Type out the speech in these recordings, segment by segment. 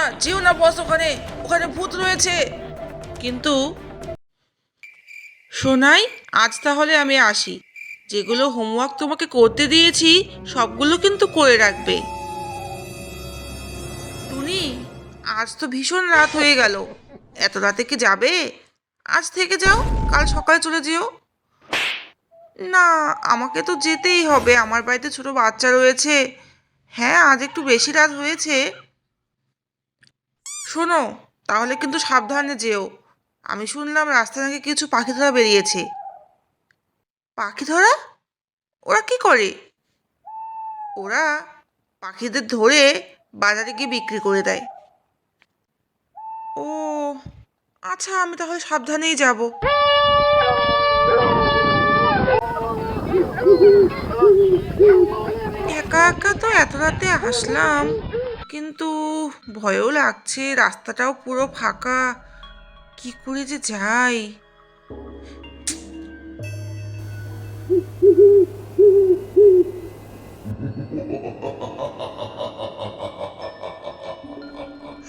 না যেও না, বস, ওখানে। ওখানে ভূত রয়েছে। কিন্তু শোনাই আজ তাহলে আমি আসি। যেগুলো হোমওয়ার্ক তোমাকে করতে দিয়েছি, সবগুলো কিন্তু করে রাখবে। টুনি, আজ তো ভীষণ রাত হয়ে গেল। এত রাতে কি যাবে? আজ থেকে যাও, কাল সকালে চলে যেও। না, আমাকে তো যেতেই হবে। আমার বাড়িতে ছোট বাচ্চা রয়েছে। হ্যাঁ আজ একটু বেশি রাত হয়েছে। শোনো, তাহলে কিন্তু সাবধানে যেও। আমি শুনলাম রাস্তা নাকি কিছু পাখি ধরা বেরিয়েছে। পাখি ধরা? ওরা কি করে? ওরা পাখিদের ধরে বাজারে গিয়ে বিক্রি করে দেয়। ও আচ্ছা আমি তাহলে সাবধানেই যাব। একা একা তো এত রাতে আসলাম। কিন্তু ভয়ও লাগছে, রাস্তাটাও পুরো ফাঁকা। কি করে যে যাই?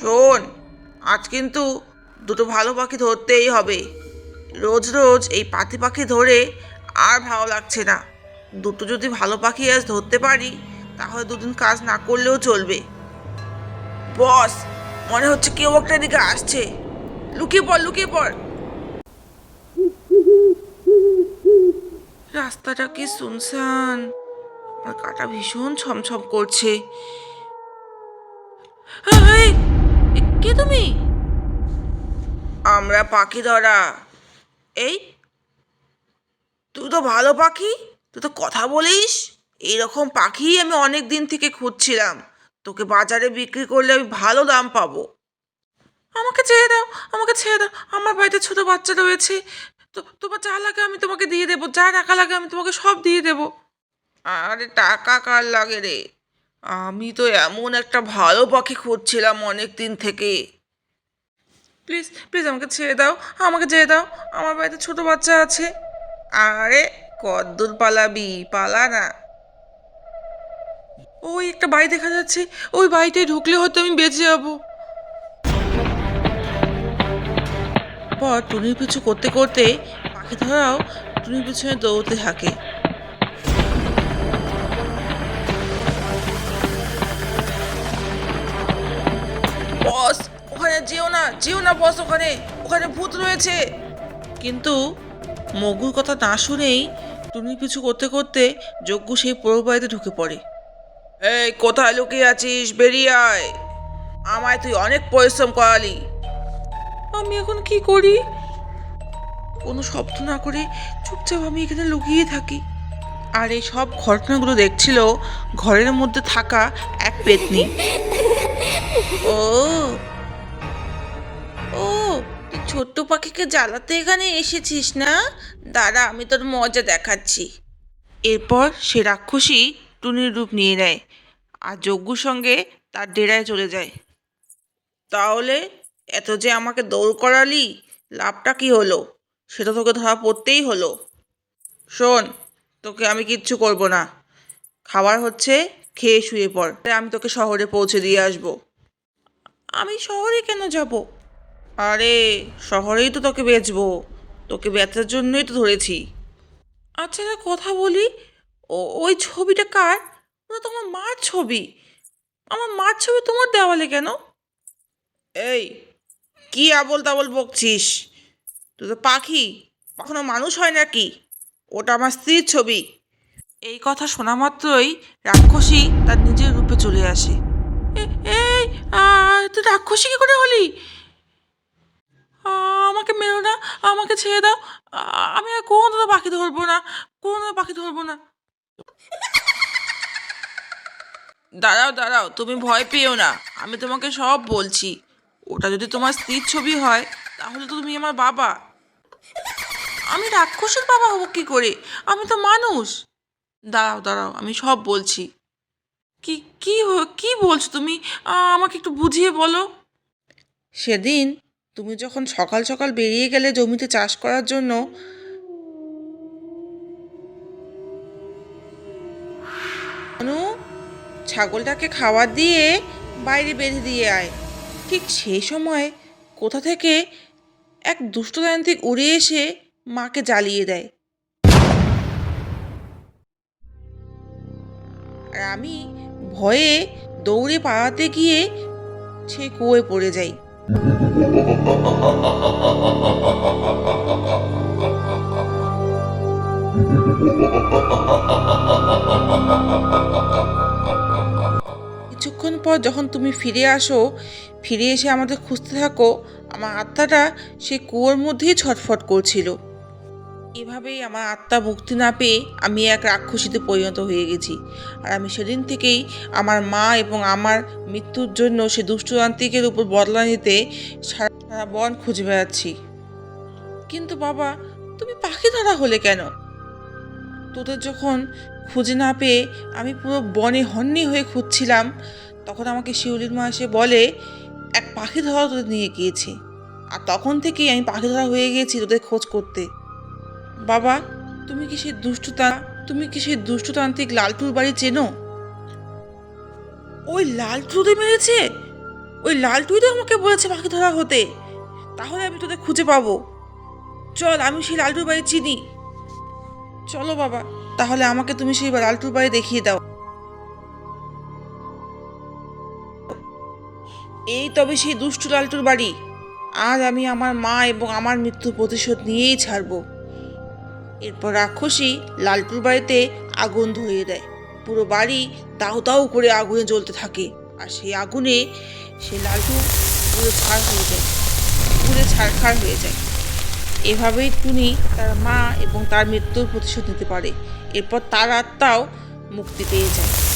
শোন, আজ কিন্তু দুটো ভালো পাখি ধরতেই হবে। রোজ রোজ এই পাতি পাখি ধরে আর ভালো লাগছে না। দুটো যদি ভালো পাখি আজ ধরতে পারি, তাহলে দুদিন কাজ না করলেও চলবে। বস, মনে হচ্ছে কেউ একটা দিকে আসছে। লুকিয়ে পড় লুকিয়ে পড়। রাস্তাটা কি শুনশান আমার কাটা ভীষণ ছমছম করছে। কে তুমি? আমরা পাখি ধরা। এই, তুই তো ভালো পাখি, তুই তো কথা বলিস। এইরকম পাখি আমি অনেক দিন থেকে খুঁজছিলাম। তোকে বাজারে বিক্রি করলে আমি ভালো দাম পাবো। আমাকে ছেড়ে দাও, আমাকে ছেড়ে দাও। আমার বাড়িতে ছোট বাচ্চা রয়েছে। তো, তোমার যা লাগে আমি তোমাকে দিয়ে দেবো। যা টাকা লাগে আমি তোমাকে সব দিয়ে দেবো। আরে টাকা কার লাগে রে? আমি তো এমন একটা ভালো পাখি খুঁজছিলাম অনেক দিন থেকে। প্লিজ প্লিজ আমাকে ছেড়ে দাও, আমাকে ছেড়ে দাও। আমার বাড়িতে ছোট বাচ্চা আছে। আরে কদ্দুর পালাবি, পালা না। ওই একটা বাড়ি দেখা যাচ্ছে। ওই বাড়িটায় ঢুকলে হয়তো আমি বেঁচে যাব। পর টুনির পিছু করতে করতে পাখি ধরাও টুনির পিছনে দৌড়তে থাকে। বস, ওখানে যেও না যেও না বস ওখানে। ওখানে ভূত রয়েছে। কিন্তু মগুর কথা না শুনেই টুনির পিছু করতে করতে যজ্ঞ সেই পুরো বাড়িতে ঢুকে পড়ে। এই কোথায় লুকিয়ে আছিস? বেরিয়ে আয়। আমায় তুই অনেক পরিশ্রম করালি। আমি এখন কি করি? কোনো শব্দ না করে চুপচাপ আমি এখানে লুকিয়ে থাকি। আর এই সব ঘটনাগুলো দেখছিল ঘরের মধ্যে থাকা এক পেতনি। ও ও তুই ছোট্ট পাখিকে জ্বালাতে এখানে এসেছিস না? দাঁড়া আমি তোর মজা দেখাচ্ছি। এরপর সে রাক্ষসী টুনির রূপ নিয়ে নেয়। আর যজ্ঞুর সঙ্গে তার ডেরায় চলে যায়। তাহলে এত যে আমাকে দৌড় করালি, লাভটা কি হলো? সেটা তোকে ধরা পড়তেই হলো। শোন, তোকে আমি কিচ্ছু করব না। খাবার হচ্ছে, খেয়ে শুয়ে পড়। আমি তোকে শহরে পৌঁছে দিয়ে আসব। আমি শহরে কেন যাব? আরে, শহরেই তো তোকে বেচবো। তোকে বেচার জন্যই তো ধরেছি। আচ্ছা কথা বলি। ওই ছবিটা কার? ওটা তো আমার মার ছবি। আমার মার ছবি তোমার দেওয়ালে কেন? এই কি আবল তাবল বকছিস? তুই তো পাখি কখনো মানুষ হয় নাকি? ওটা আমার স্ত্রীর ছবি। এই কথা শোনা মাত্রই রাক্ষসী তার নিজের রূপে চলে আসে। এই তুই রাক্ষসী কি করে হলি? আমাকে মেরো না আমাকে ছেড়ে দাও। আমি আর কোনো পাখি ধরবো না কোনো পাখি ধরবো না। দাঁড়াও দাঁড়াও, তুমি ভয় পেও না। আমি তোমাকে সব বলছি। ওটা যদি তোমার স্ত্রীর ছবি হয়, তাহলে তো তুমি আমার বাবা। আমি রাক্ষসের বাবা হব কি করে? আমি তো মানুষ। দাঁড়াও দাঁড়াও, আমি সব বলছি। কি কি কি বলছো তুমি? আমাকে একটু বুঝিয়ে বলো। সেদিন তুমি যখন সকাল সকাল বেরিয়ে গেলে জমিতে চাষ করার জন্য ছাগলটাকে খাবার দিয়ে বাইরে বেঁধে দিয়ে আয়। ঠিক সেই সময় কোথা থেকে এক দুষ্টতান্ত্রিক উড়ে এসে মাকে জ্বালিয়ে দেয়। আর আমি ভয়ে দৌড়ে পাড়াতে গিয়ে সে কুয়ে পড়ে যাই। কিছুক্ষণ পর যখন তুমি ফিরে আসো, ফিরে এসে আমাদের খুঁজতে থাকো, আমার আত্মাটা সেই কুয়োর মধ্যেই ছটফট করছিল। এভাবেই আমার আত্মা মুক্তি না পেয়ে আমি এক রাক্ষসীতে পরিণত হয়ে গেছি। আর আমি সেদিন থেকেই আমার মা এবং আমার মৃত্যুর জন্য সে দুষ্টতান্ত্রিকের উপর বদলা নিতে সারা বন খুঁজে বেড়াচ্ছি। কিন্তু বাবা, তুমি পাখি ধরা হলে কেন? তোদের যখন খুঁজে না পেয়ে আমি পুরো বনে হন্যি হয়ে খুঁজছিলাম তখন আমাকে শিউলির মা এসে বলে, এক পাখি ধরা তোদের নিয়ে গিয়েছে। আর তখন থেকেই আমি পাখি ধরা হয়ে গিয়েছি তোদের খোঁজ করতে। বাবা, তুমি কি সেই দুষ্টতা তুমি কি সেই দুষ্টতান্ত্রিক লালটুর বাড়ি চেনো? ওই লালটুতে মেরেছে? ওই লালটুই তো আমাকে বলেছে পাখি ধরা হতে। তাহলে আমি তোদের খুঁজে পাবো। চল, আমি সেই লালটুর বাড়ি চিনি। চলো বাবা, তাহলে আমাকে তুমি সেই লালটুর বাড়ি দেখিয়ে দাও। এই তবে সেই দুষ্টু লালটুর বাড়ি। আজ আমি আমার মা এবং আমার মৃত্যুর প্রতিশোধ নিয়েই ছাড়বো। এরপর রাক্ষসী লালটুর বাড়িতে আগুন ধরিয়ে দেয়। পুরো বাড়ি দাউ দাউ করে আগুনে জ্বলতে থাকে। আর সেই আগুনে সে লালটু পুরো ছাড় হয়ে যায়। পুরো ছাড়খাড় হয়ে যায়। এভাবেই টুনি তার মা এবং তার মৃত্যুর প্রতিশোধ নিতে পারে। এরপর তার আত্মাও মুক্তি পেয়ে যায়।